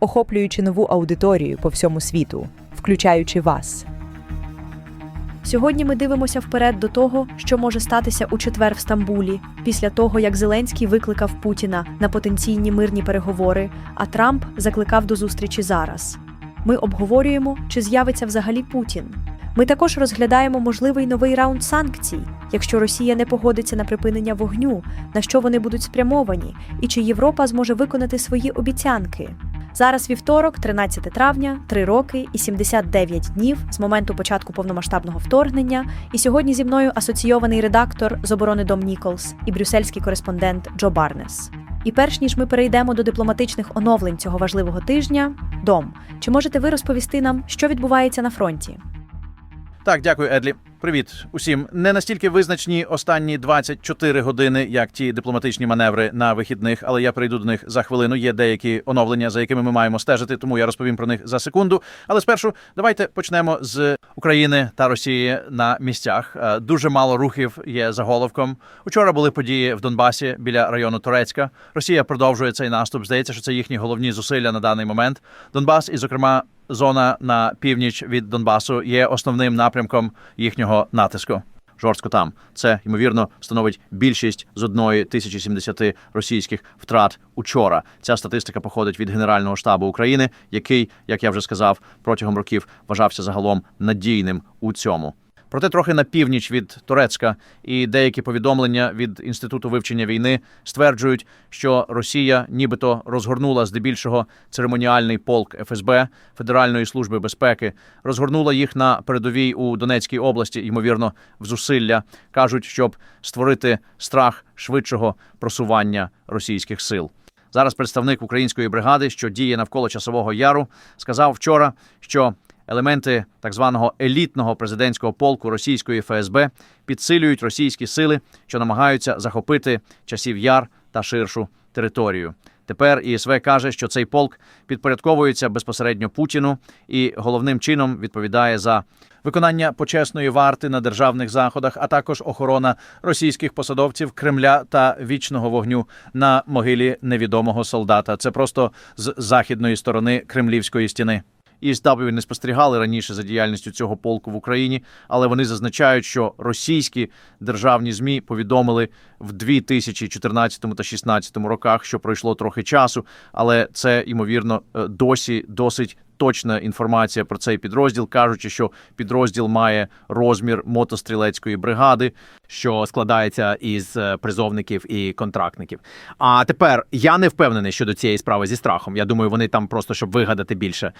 охоплюючи нову аудиторію по всьому світу, включаючи вас. Сьогодні ми дивимося вперед до того, що може статися у четвер в Стамбулі, після того як Зеленський викликав Путіна на потенційні мирні переговори, а Трамп закликав до зустрічі зараз. Ми обговорюємо, чи з'явиться взагалі Путін. Ми також розглядаємо можливий новий раунд санкцій, якщо Росія не погодиться на припинення вогню, на що вони будуть спрямовані, і чи Європа зможе виконати свої обіцянки. Зараз вівторок, 13 травня, 3 роки і 79 днів з моменту початку повномасштабного вторгнення. І сьогодні зі мною асоційований редактор з оборони Дом Ніколс і брюссельський кореспондент Джо Барнес. І перш ніж ми перейдемо до дипломатичних оновлень цього важливого тижня, Дом, чи можете ви розповісти нам, що відбувається на фронті? Так, дякую, Едлі. Привіт усім. Не настільки визначні останні 24 години, як ті дипломатичні маневри на вихідних, але я прийду до них за хвилину. Є деякі оновлення, за якими ми маємо стежити, тому я розповім про них за секунду. Але спершу давайте почнемо з України та Росії на місцях. Е, Дуже мало рухів є заголовком. Учора були події в Донбасі біля району Турецька. Росія продовжує цей наступ. Здається, що це їхні головні зусилля на даний момент. Донбас і, зокрема, зона на північ від Донбасу є основним напрямком їхнього натиску. Жорстко там це ймовірно становить більшість з одної тисячі сімдесяти російських втрат учора. Ця статистика походить від Генерального штабу України, який, як я вже сказав, протягом років вважався загалом надійним у цьому. Проте трохи на північ від Турецька і деякі повідомлення від інституту вивчення війни стверджують, що Росія нібито розгорнула здебільшого церемоніальний полк ФСБ Федеральної служби безпеки, розгорнула їх на передовій у Донецькій області, ймовірно, в зусилля кажуть, щоб створити страх швидшого просування російських сил. Зараз представник української бригади, що діє навколо часового яру, сказав вчора, що елементи так званого елітного президентського полку російської ФСБ підсилюють російські сили, що намагаються захопити часів яр та ширшу територію. Тепер ІСВ каже, що цей полк підпорядковується безпосередньо Путіну і головним чином відповідає за виконання почесної варти на державних заходах, а також охорона російських посадовців Кремля та вічного вогню на могилі невідомого солдата. Це просто з західної сторони Кремлівської стіни. ІСW не спостерігали раніше за діяльністю цього полку в Україні, але вони зазначають, що російські державні змі повідомили в 2014 та 2016 роках, що пройшло трохи часу, але це ймовірно е, досі досить. Точна інформація про цей підрозділ, кажучи, що підрозділ має розмір мотострілецької бригади, що складається із е, призовників і контрактників. А тепер я не впевнений щодо цієї справи зі страхом. Я думаю, вони там просто щоб вигадати більше.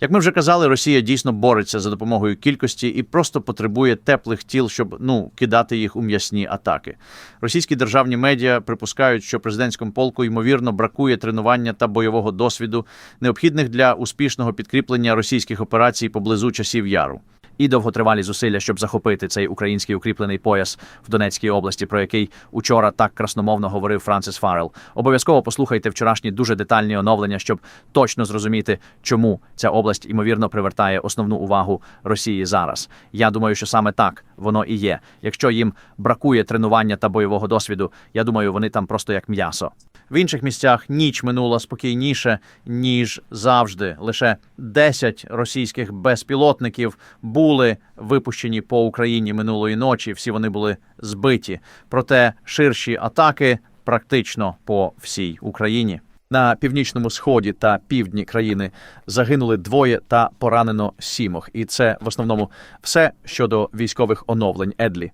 Як ми вже казали, Росія дійсно бореться за допомогою кількості і просто потребує теплих тіл, щоб ну кидати їх у м'ясні атаки. Російські державні медіа припускають, що президентському полку ймовірно бракує тренування та бойового досвіду, необхідних для успішного підкріплення російських операцій поблизу часів яру. І довготривалі зусилля, щоб захопити цей український укріплений пояс в Донецькій області, про який учора так красномовно говорив Франсис Фаррел. Обов'язково послухайте вчорашні дуже детальні оновлення, щоб точно зрозуміти, чому ця область ймовірно привертає основну увагу Росії зараз. Я думаю, що саме так воно і є. Якщо їм бракує тренування та бойового досвіду, я думаю, вони там просто як м'ясо. В інших місцях ніч минула спокійніше ніж завжди. Лише 10 російських безпілотників були випущені по Україні минулої ночі. Всі вони були збиті. Проте ширші атаки практично по всій Україні. На північному сході та півдні країни загинули двоє та поранено сімох. І це в основному все щодо військових оновлень. Едлі.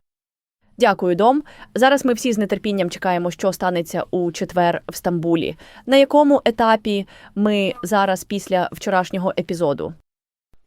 Дякую, Дом. Зараз ми всі з нетерпінням чекаємо, що станеться у четвер в Стамбулі. На якому етапі ми зараз після вчорашнього епізоду?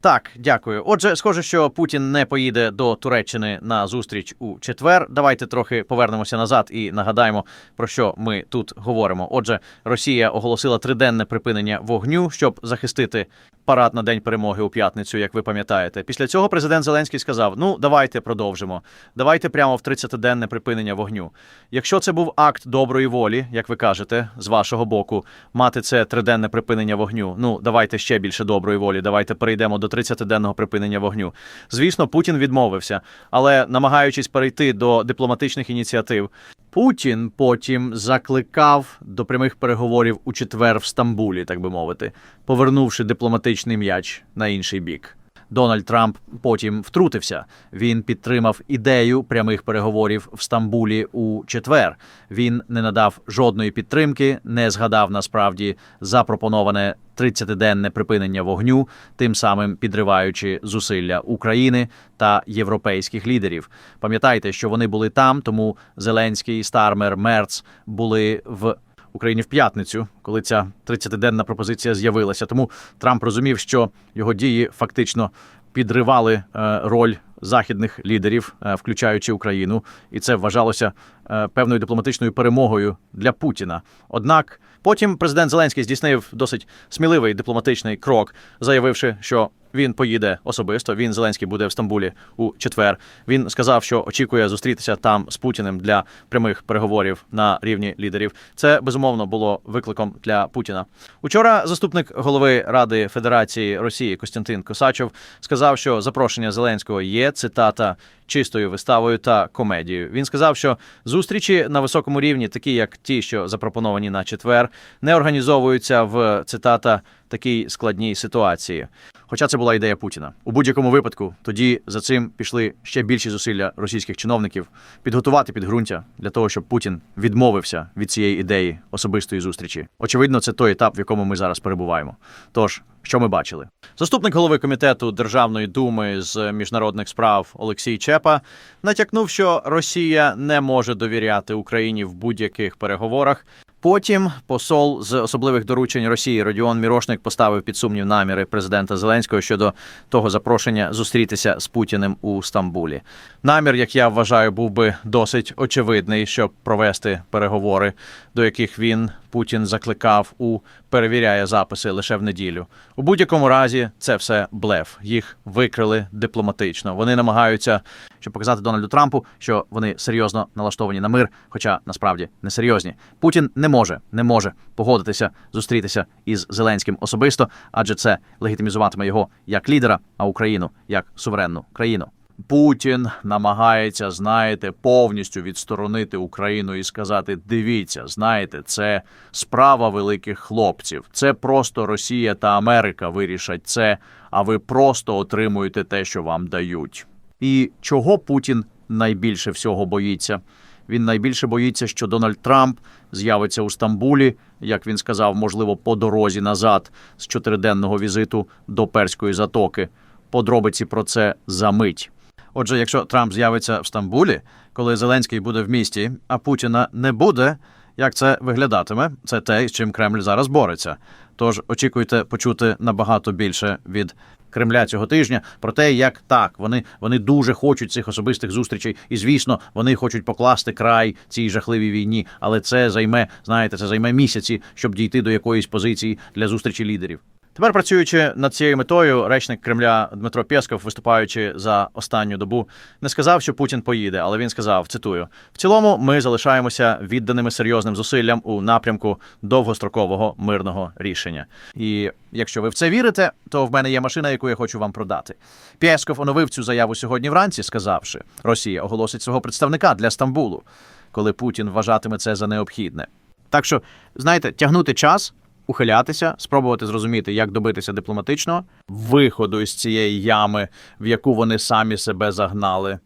Так, дякую. Отже, схоже, що Путін не поїде до Туреччини на зустріч у четвер. Давайте трохи повернемося назад і нагадаємо, про що ми тут говоримо. Отже, Росія оголосила триденне припинення вогню, щоб захистити парад на день перемоги у п'ятницю, як ви пам'ятаєте. Після цього президент Зеленський сказав: Ну, давайте продовжимо. Давайте прямо в 30-денне припинення вогню. Якщо це був акт доброї волі, як ви кажете, з вашого боку, мати це триденне припинення вогню. Ну, давайте ще більше доброї волі. Давайте перейдемо до 30-денного припинення вогню. Звісно, Путін відмовився, але намагаючись перейти до дипломатичних ініціатив, Путін потім закликав до прямих переговорів у четвер в Стамбулі, так би мовити, повернувши дипломатичний м'яч на інший бік. Дональд Трамп потім втрутився. Він підтримав ідею прямих переговорів в Стамбулі у четвер. Він не надав жодної підтримки, не згадав насправді запропоноване 30-денне припинення вогню, тим самим підриваючи зусилля України та європейських лідерів. Пам'ятайте, що вони були там, тому Зеленський, Стармер, Мерц були в Україні в п'ятницю, коли ця 30-денна пропозиція з'явилася. Тому Трамп розумів, що його дії фактично підривали е, роль західних лідерів, е, включаючи Україну, і це вважалося е, певною дипломатичною перемогою для Путіна. Однак потім президент Зеленський здійснив досить сміливий дипломатичний крок, заявивши, що він поїде особисто. Він Зеленський буде в Стамбулі у четвер. Він сказав, що очікує зустрітися там з Путіним для прямих переговорів на рівні лідерів. Це безумовно було викликом для Путіна. Учора заступник голови Ради Федерації Росії Костянтин Косачов сказав, що запрошення Зеленського є цитата чистою виставою та комедією. Він сказав, що зустрічі на високому рівні, такі як ті, що запропоновані на четвер, не організовуються в цитата такій складній ситуації. Хоча це була ідея Путіна. У будь-якому випадку тоді за цим пішли ще більші зусилля російських чиновників підготувати підґрунтя для того, щоб Путін відмовився від цієї ідеї особистої зустрічі. Очевидно, це той етап, в якому ми зараз перебуваємо. Тож, що ми бачили? Заступник голови комітету Державної думи з міжнародних справ Олексій Чепа натякнув, що Росія не може довіряти Україні в будь-яких переговорах. Потім посол з особливих доручень Росії Родіон Мірошник поставив під сумнів наміри президента Зеленського щодо того запрошення зустрітися з Путіним у Стамбулі. Намір, як я вважаю, був би досить очевидний, щоб провести переговори, до яких він Путін закликав у перевіряє записи лише в неділю. У будь-якому разі це все блеф. Їх викрили дипломатично. Вони намагаються, щоб показати Дональду Трампу, що вони серйозно налаштовані на мир, хоча насправді не серйозні. Путін не може, не може погодитися зустрітися із Зеленським особисто, адже це легітимізуватиме його як лідера, а Україну як суверенну країну. Путін намагається, знаєте, повністю відсторонити Україну і сказати: дивіться, знаєте, це справа великих хлопців. Це просто Росія та Америка вирішать це, а ви просто отримуєте те, що вам дають. І чого Путін найбільше всього боїться? Він найбільше боїться, що Дональд Трамп з'явиться у Стамбулі, як він сказав, можливо, по дорозі назад з чотириденного візиту до Перської затоки. Подробиці про це за мить. Отже, якщо Трамп з'явиться в Стамбулі, коли Зеленський буде в місті, а Путіна не буде, як це виглядатиме? Це те, з чим Кремль зараз бореться. Тож очікуйте почути набагато більше від Кремля цього тижня про те, як так вони, вони дуже хочуть цих особистих зустрічей, і звісно, вони хочуть покласти край цій жахливій війні, але це займе, знаєте, це займе місяці, щоб дійти до якоїсь позиції для зустрічі лідерів. Тепер працюючи над цією метою, речник Кремля Дмитро Пєсков, виступаючи за останню добу, не сказав, що Путін поїде, але він сказав: цитую: в цілому, ми залишаємося відданими серйозним зусиллям у напрямку довгострокового мирного рішення. І якщо ви в це вірите, то в мене є машина, яку я хочу вам продати. Пєсков оновив цю заяву сьогодні вранці, сказавши, Росія оголосить свого представника для Стамбулу, коли Путін вважатиме це за необхідне. Так що, знаєте, тягнути час ухилятися, спробувати зрозуміти, як добитися дипломатичного виходу із цієї ями, в яку вони самі себе загнали.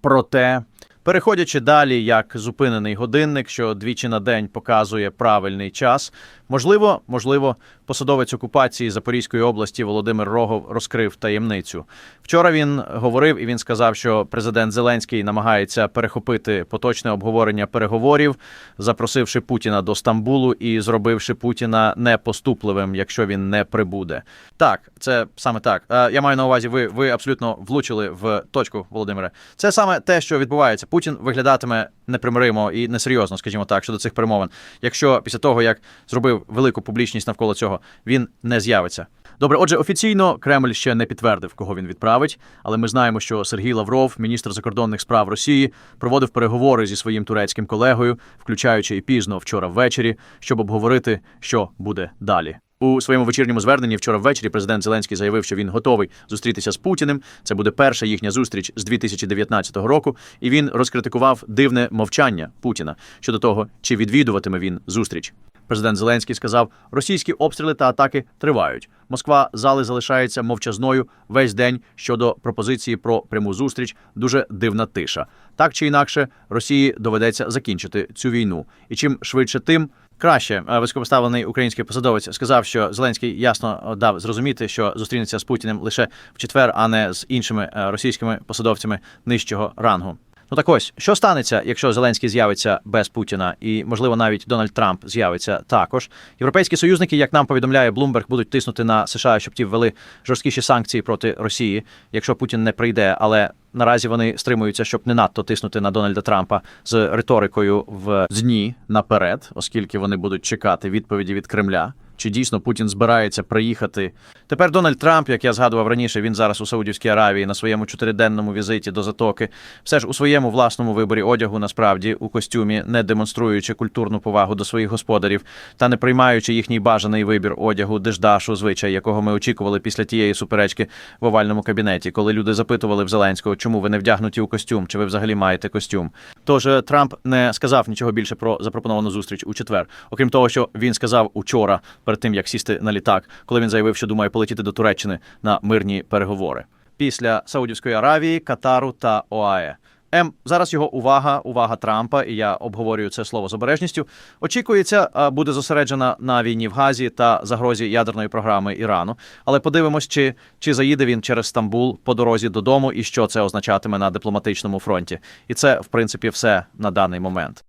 Проте Переходячи далі, як зупинений годинник, що двічі на день показує правильний час. Можливо, можливо, посадовець окупації Запорізької області Володимир Рогов розкрив таємницю. Вчора він говорив і він сказав, що президент Зеленський намагається перехопити поточне обговорення переговорів, запросивши Путіна до Стамбулу і зробивши Путіна непоступливим, якщо він не прибуде. Так, це саме так. Е, Я маю на увазі, ви, ви абсолютно влучили в точку, Володимире. Це саме те, що відбувається. Путін виглядатиме непримиримо і несерйозно, скажімо так, щодо цих перемовин. Якщо після того, як зробив велику публічність навколо цього, він не з'явиться. Добре, отже, офіційно Кремль ще не підтвердив, кого він відправить, але ми знаємо, що Сергій Лавров, міністр закордонних справ Росії, проводив переговори зі своїм турецьким колегою, включаючи і пізно вчора ввечері, щоб обговорити, що буде далі. У своєму вечірньому зверненні вчора ввечері президент Зеленський заявив, що він готовий зустрітися з Путіним. Це буде перша їхня зустріч з 2019 року, і він розкритикував дивне мовчання Путіна щодо того, чи відвідуватиме він зустріч. Президент Зеленський сказав, російські обстріли та атаки тривають. Москва зали залишається мовчазною весь день щодо пропозиції про пряму зустріч. Дуже дивна тиша. Так чи інакше, Росії доведеться закінчити цю війну. І чим швидше, тим краще. Е, Високопоставлений український посадовець сказав, що Зеленський ясно дав зрозуміти, що зустрінеться з Путіним лише в четвер, а не з іншими е, російськими посадовцями нижчого рангу. Ну так ось, що станеться, якщо Зеленський з'явиться без Путіна, і можливо навіть Дональд Трамп з'явиться також. Європейські союзники, як нам повідомляє Блумберг, будуть тиснути на США, щоб ті ввели жорсткіші санкції проти Росії, якщо Путін не прийде. Але наразі вони стримуються, щоб не надто тиснути на Дональда Трампа з риторикою в дні наперед, оскільки вони будуть чекати відповіді від Кремля. Чи дійсно Путін збирається приїхати? Тепер Дональд Трамп, як я згадував раніше, він зараз у Саудівській Аравії на своєму чотириденному візиті до затоки. Все ж у своєму власному виборі одягу, насправді, у костюмі, не демонструючи культурну повагу до своїх господарів та не приймаючи їхній бажаний вибір одягу, деждашу, звичай, якого ми очікували після тієї суперечки в овальному кабінеті, коли люди запитували в Зеленського, чому ви не вдягнуті у костюм, чи ви взагалі маєте костюм. Тож е, Трамп не сказав нічого більше про запропоновану зустріч у четвер, окрім того, що він сказав учора, перед тим як сісти на літак, коли він заявив, що думає полетіти до Туреччини на мирні переговори після Саудівської Аравії, Катару та ОАЕ. М зараз його увага, увага Трампа, і я обговорюю це слово з обережністю. Очікується, буде зосереджена на війні в Газі та загрозі ядерної програми Ірану. Але подивимось, чи, чи заїде він через Стамбул по дорозі додому, і що це означатиме на дипломатичному фронті. І це, в принципі, все на даний момент.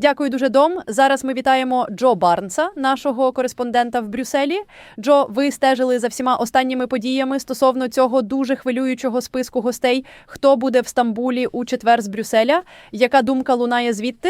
Дякую дуже, Дом. Зараз ми вітаємо Джо Барнса, нашого кореспондента в Брюсселі. Джо, ви стежили за всіма останніми подіями стосовно цього дуже хвилюючого списку гостей. Хто буде в Стамбулі у четвер з Брюсселя? Яка думка лунає звідти?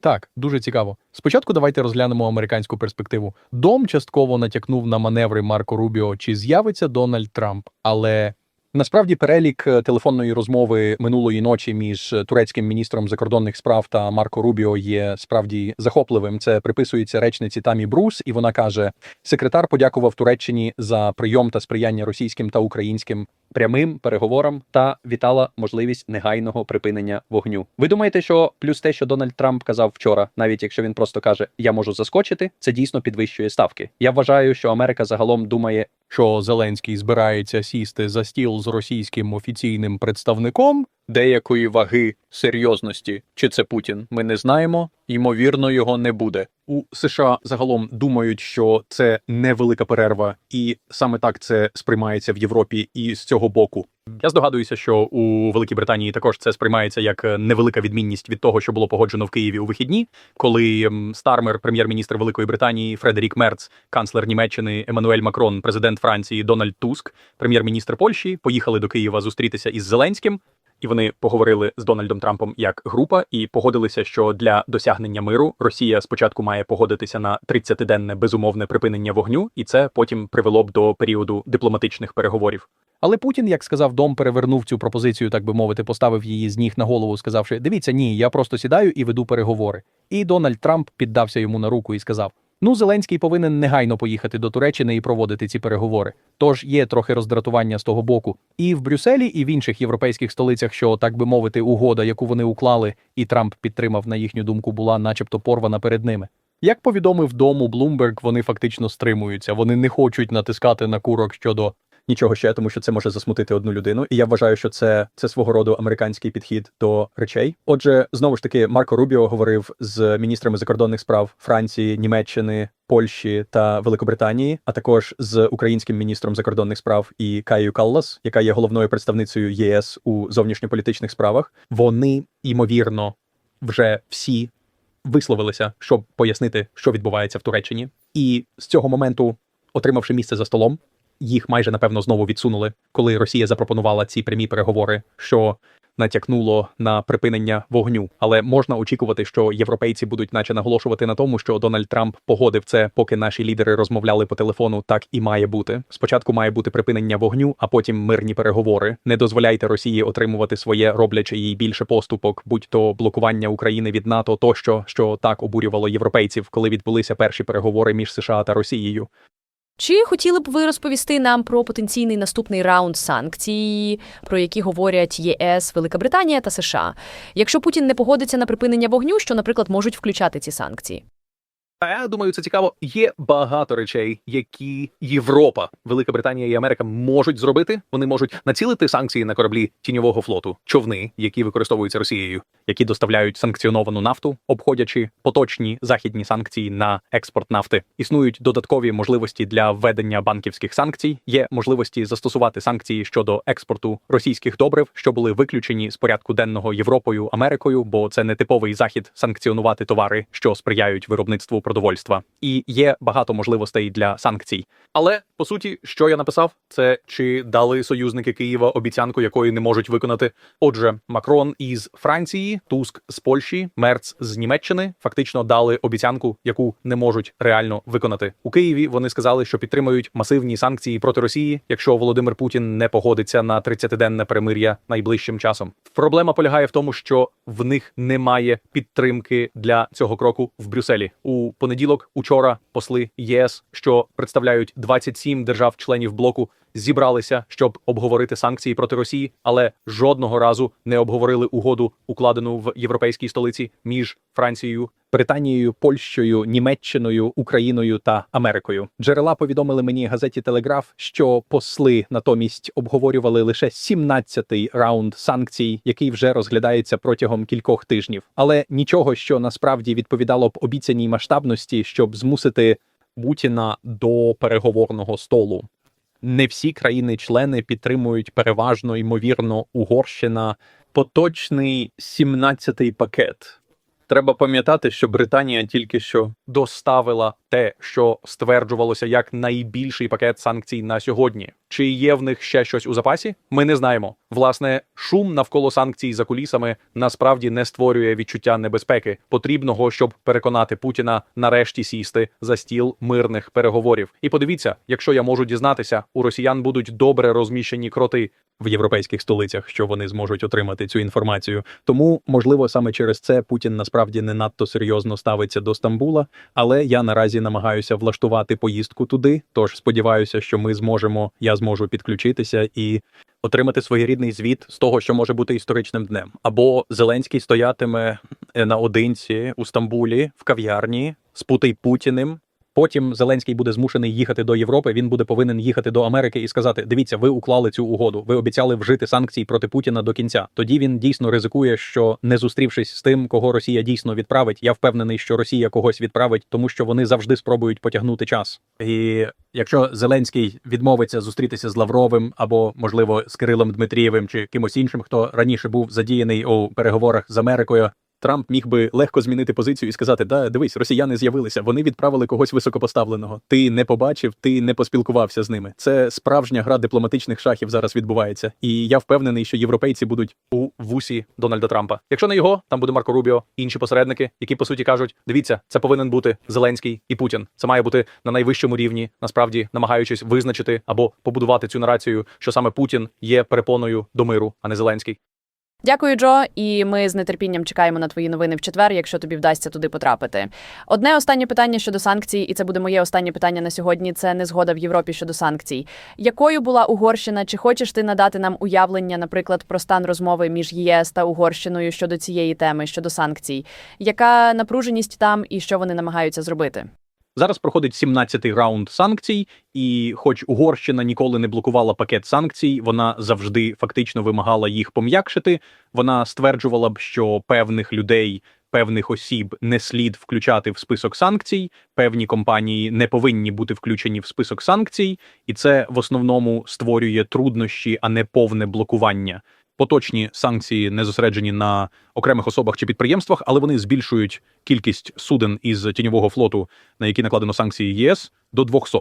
Так, дуже цікаво. Спочатку давайте розглянемо американську перспективу. Дом частково натякнув на маневри Марко Рубіо, чи з'явиться Дональд Трамп, але насправді перелік е, телефонної розмови минулої ночі між е, турецьким міністром закордонних справ та Марко Рубіо є справді захопливим. Це приписується речниці Тамі Брус, і вона каже: секретар подякував Туреччині за прийом та сприяння російським та українським прямим переговорам та вітала можливість негайного припинення вогню. Ви думаєте, що плюс те, що Дональд Трамп казав вчора, навіть якщо він просто каже Я можу заскочити, це дійсно підвищує ставки. Я вважаю, що Америка загалом думає, що Зеленський збирається сісти за стіл з російським офіційним представником деякої ваги серйозності. Чи це Путін? Ми не знаємо. Ймовірно, його не буде. У США загалом думають, що це невелика перерва, і саме так це сприймається в Європі і з цього боку. Я здогадуюся, що у Великій Британії також це сприймається як невелика відмінність від того, що було погоджено в Києві у вихідні, коли Стармер, прем'єр-міністр Великої Британії, Фредерік Мерц, канцлер Німеччини Еммануель Макрон, президент Франції Дональд Туск, прем'єр-міністр Польщі поїхали до Києва зустрітися із Зеленським. І вони поговорили з Дональдом Трампом як група і погодилися, що для досягнення миру Росія спочатку має погодитися на 30-денне безумовне припинення вогню, і це потім привело б до періоду дипломатичних переговорів. Але Путін, як сказав Дом, перевернув цю пропозицію, так би мовити, поставив її з ніг на голову, сказавши: Дивіться, ні, я просто сідаю і веду переговори. І Дональд Трамп піддався йому на руку і сказав: Ну, Зеленський повинен негайно поїхати до Туреччини і проводити ці переговори. Тож є трохи роздратування з того боку. І в Брюсселі, і в інших європейських столицях, що так би мовити, угода, яку вони уклали, і Трамп підтримав на їхню думку, була, начебто, порвана перед ними. Як повідомив дому Блумберг, вони фактично стримуються. Вони не хочуть натискати на курок щодо нічого ще, тому що це може засмутити одну людину. І я вважаю, що це, це свого роду американський підхід до речей. Отже, знову ж таки, Марко Рубіо говорив з міністрами закордонних справ Франції, Німеччини. Польщі та Великобританії, а також з українським міністром закордонних справ і Каєю Каллас, яка є головною представницею ЄС у зовнішньополітичних справах. Вони ймовірно вже всі висловилися, щоб пояснити, що відбувається в Туреччині, і з цього моменту, отримавши місце за столом, їх майже напевно знову відсунули, коли Росія запропонувала ці прямі переговори, що натякнуло на припинення вогню. Але можна очікувати, що європейці будуть, наче наголошувати на тому, що Дональд Трамп погодив це, поки наші лідери розмовляли по телефону. Так і має бути. Спочатку має бути припинення вогню, а потім мирні переговори. Не дозволяйте Росії отримувати своє, роблячи їй більше поступок, будь то блокування України від НАТО, тощо, що так обурювало європейців, коли відбулися перші переговори між США та Росією. Чи хотіли б ви розповісти нам про потенційний наступний раунд санкцій, про які говорять ЄС, Велика Британія та США? Якщо Путін не погодиться на припинення вогню, що, наприклад, можуть включати ці санкції? А я думаю, це цікаво. Є багато речей, які Європа, Велика Британія і Америка можуть зробити. Вони можуть націлити санкції на кораблі тіньового флоту, човни, які використовуються Росією, які доставляють санкціоновану нафту, обходячи поточні західні санкції на експорт нафти. Існують додаткові можливості для введення банківських санкцій. Є можливості застосувати санкції щодо експорту російських добрив, що були виключені з порядку денного Європою Америкою, бо це не типовий захід санкціонувати товари, що сприяють виробництву продовольства. І є багато можливостей для санкцій. Але по суті, що я написав, це чи дали союзники Києва обіцянку, якої не можуть виконати. Отже, Макрон із Франції, Туск з Польщі, Мерц з Німеччини фактично дали обіцянку, яку не можуть реально виконати. У Києві вони сказали, що підтримують масивні санкції проти Росії, якщо Володимир Путін не погодиться на 30-денне перемир'я найближчим часом. Проблема полягає в тому, що в них немає підтримки для цього кроку в Брюсселі. У понеділок, учора, посли ЄС, що представляють 27 держав-членів блоку, зібралися, щоб обговорити санкції проти Росії, але жодного разу не обговорили угоду, укладену в європейській столиці між Францією. Британією, Польщею, Німеччиною, Україною та Америкою джерела повідомили мені газеті Телеграф, що посли натомість обговорювали лише 17-й раунд санкцій, який вже розглядається протягом кількох тижнів, але нічого, що насправді відповідало б обіцяній масштабності, щоб змусити Путіна до переговорного столу. Не всі країни-члени підтримують переважно ймовірно Угорщина поточний 17-й пакет. Треба пам'ятати, що Британія тільки що доставила те, що стверджувалося як найбільший пакет санкцій на сьогодні. Чи є в них ще щось у запасі? Ми не знаємо. Власне, шум навколо санкцій за кулісами насправді не створює відчуття небезпеки, потрібного, щоб переконати Путіна нарешті сісти за стіл мирних переговорів. І подивіться, якщо я можу дізнатися, у росіян будуть добре розміщені кроти в європейських столицях, що вони зможуть отримати цю інформацію. Тому, можливо, саме через це Путін насправді не надто серйозно ставиться до Стамбула. Але я наразі намагаюся влаштувати поїздку туди. Тож сподіваюся, що ми зможемо, я зможу підключитися і отримати своєрідний звіт з того, що може бути історичним днем. Або Зеленський стоятиме е, наодинці у Стамбулі в кав'ярні з Путей Путіним. Потім Зеленський буде змушений їхати до Європи. Він буде повинен їхати до Америки і сказати: Дивіться, ви уклали цю угоду. Ви обіцяли вжити санкцій проти Путіна до кінця. Тоді він дійсно ризикує, що не зустрівшись з тим, кого Росія дійсно відправить. Я впевнений, що Росія когось відправить, тому що вони завжди спробують потягнути час. І якщо Зеленський відмовиться зустрітися з Лавровим або, можливо, з Кирилом Дмитрієвим чи кимось іншим, хто раніше був задіяний у переговорах з Америкою. Трамп міг би легко змінити позицію і сказати: Да, дивись, росіяни з'явилися, вони відправили когось високопоставленого. Ти не побачив, ти не поспілкувався з ними. Це справжня гра дипломатичних шахів зараз відбувається. І я впевнений, що європейці будуть у вусі Дональда Трампа. Якщо не його, там буде Марко Рубіо, інші посередники, які по суті кажуть: дивіться, це повинен бути Зеленський і Путін. Це має бути на найвищому рівні, насправді намагаючись визначити або побудувати цю нарацію, що саме Путін є перепоною до миру, а не Зеленський. Дякую, Джо. І ми з нетерпінням чекаємо на твої новини в четвер, якщо тобі вдасться туди потрапити. Одне останнє питання щодо санкцій, і це буде моє останнє питання на сьогодні. Це незгода в Європі щодо санкцій. Якою була Угорщина? Чи хочеш ти надати нам уявлення, наприклад, про стан розмови між ЄС та Угорщиною щодо цієї теми, щодо санкцій? Яка напруженість там і що вони намагаються зробити? Зараз проходить 17-й раунд санкцій, і хоч Угорщина ніколи не блокувала пакет санкцій, вона завжди фактично вимагала їх пом'якшити. Вона стверджувала б, що певних людей, певних осіб не слід включати в список санкцій, певні компанії не повинні бути включені в список санкцій, і це в основному створює труднощі, а не повне блокування. Поточні санкції не зосереджені на окремих особах чи підприємствах, але вони збільшують кількість суден із тіньового флоту, на які накладено санкції ЄС, до 200.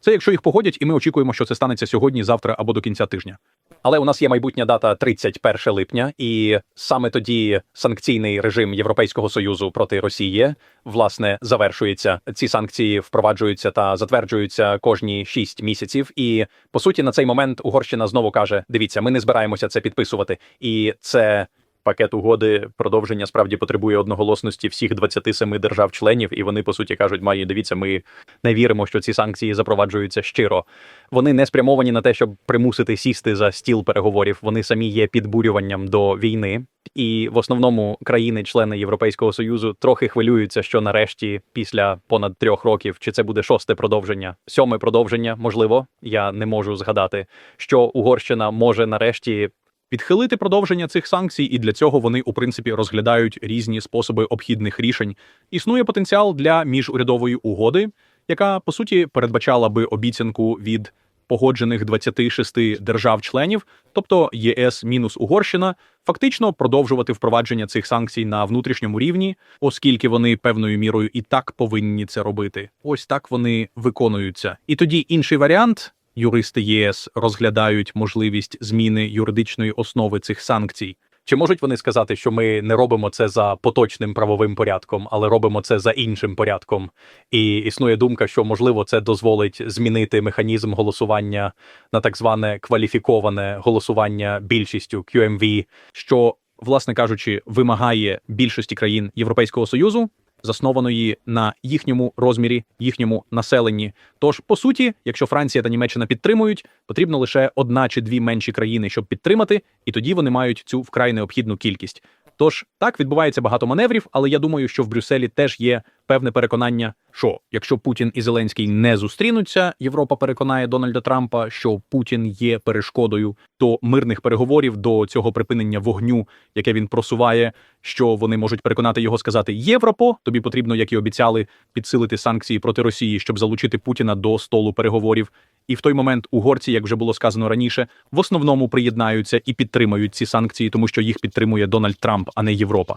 Це якщо їх погодять, і ми очікуємо, що це станеться сьогодні, завтра або до кінця тижня. Але у нас є майбутня дата 31 липня, і саме тоді санкційний режим Європейського союзу проти Росії власне завершується. Ці санкції впроваджуються та затверджуються кожні 6 місяців. І по суті, на цей момент Угорщина знову каже: дивіться, ми не збираємося це підписувати, і це. Пакет угоди продовження справді потребує одноголосності всіх 27 держав-членів, і вони по суті кажуть: має дивіться, ми не віримо, що ці санкції запроваджуються щиро. Вони не спрямовані на те, щоб примусити сісти за стіл переговорів. Вони самі є підбурюванням до війни. І в основному країни-члени Європейського союзу трохи хвилюються, що нарешті, після понад трьох років, чи це буде шосте продовження, сьоме продовження, можливо, я не можу згадати, що Угорщина може нарешті відхилити продовження цих санкцій, і для цього вони, у принципі, розглядають різні способи обхідних рішень. Існує потенціал для міжурядової угоди, яка по суті передбачала би обіцянку від погоджених 26 держав-членів, тобто ЄС мінус Угорщина, фактично продовжувати впровадження цих санкцій на внутрішньому рівні, оскільки вони певною мірою і так повинні це робити. Ось так вони виконуються. І тоді інший варіант. Юристи ЄС розглядають можливість зміни юридичної основи цих санкцій. Чи можуть вони сказати, що ми не робимо це за поточним правовим порядком, але робимо це за іншим порядком? І існує думка, що можливо це дозволить змінити механізм голосування на так зване кваліфіковане голосування більшістю QMV, що, власне кажучи, вимагає більшості країн Європейського союзу заснованої на їхньому розмірі, їхньому населенні. Тож, по суті, якщо Франція та Німеччина підтримують, потрібно лише одна чи дві менші країни, щоб підтримати, і тоді вони мають цю вкрай необхідну кількість. Тож так відбувається багато маневрів, але я думаю, що в Брюсселі теж є певне переконання, що якщо Путін і Зеленський не зустрінуться, Європа переконає Дональда Трампа, що Путін є перешкодою до мирних переговорів, до цього припинення вогню, яке він просуває, що вони можуть переконати його сказати Європо, тобі потрібно, як і обіцяли, підсилити санкції проти Росії, щоб залучити Путіна до столу переговорів. І в той момент угорці, як вже було сказано раніше, в основному приєднаються і підтримають ці санкції, тому що їх підтримує Дональд Трамп, а не Європа.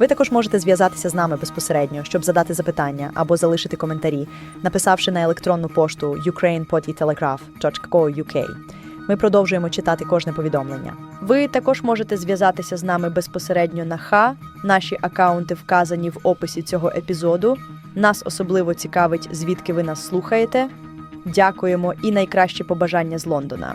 Ви також можете зв'язатися з нами безпосередньо, щоб задати запитання або залишити коментарі, написавши на електронну пошту ukrainepodtelegraph.co.uk. Ми продовжуємо читати кожне повідомлення. Ви також можете зв'язатися з нами безпосередньо на ХА. Наші акаунти вказані в описі цього епізоду. Нас особливо цікавить, звідки ви нас слухаєте. Дякуємо і найкращі побажання з Лондона.